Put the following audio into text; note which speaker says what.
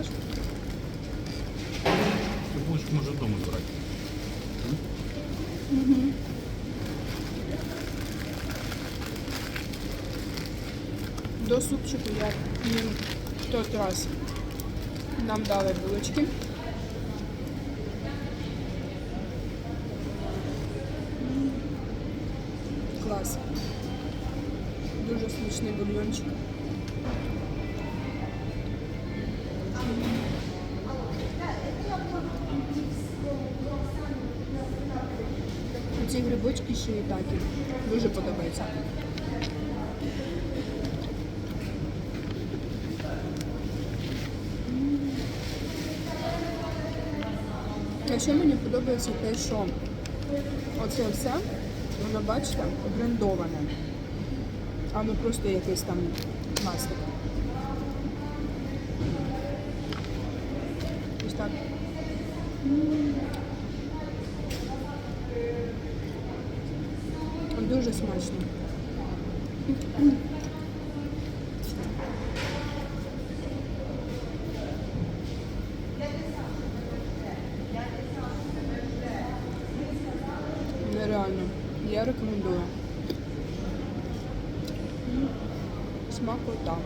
Speaker 1: наш?
Speaker 2: Ти будеш може вдома збирати.
Speaker 1: До супчику я їм тот раз нам дали булочки. Клас. Дуже смачний бульйончик. Ці грибочки ще і такі. Дуже подобається. А ще мені подобається те, що оце все, воно, бачите, брендоване, а не просто якийсь там пластик. Ось так. Дуже смачно. Нереально. Я рекомендую. М. Смакота.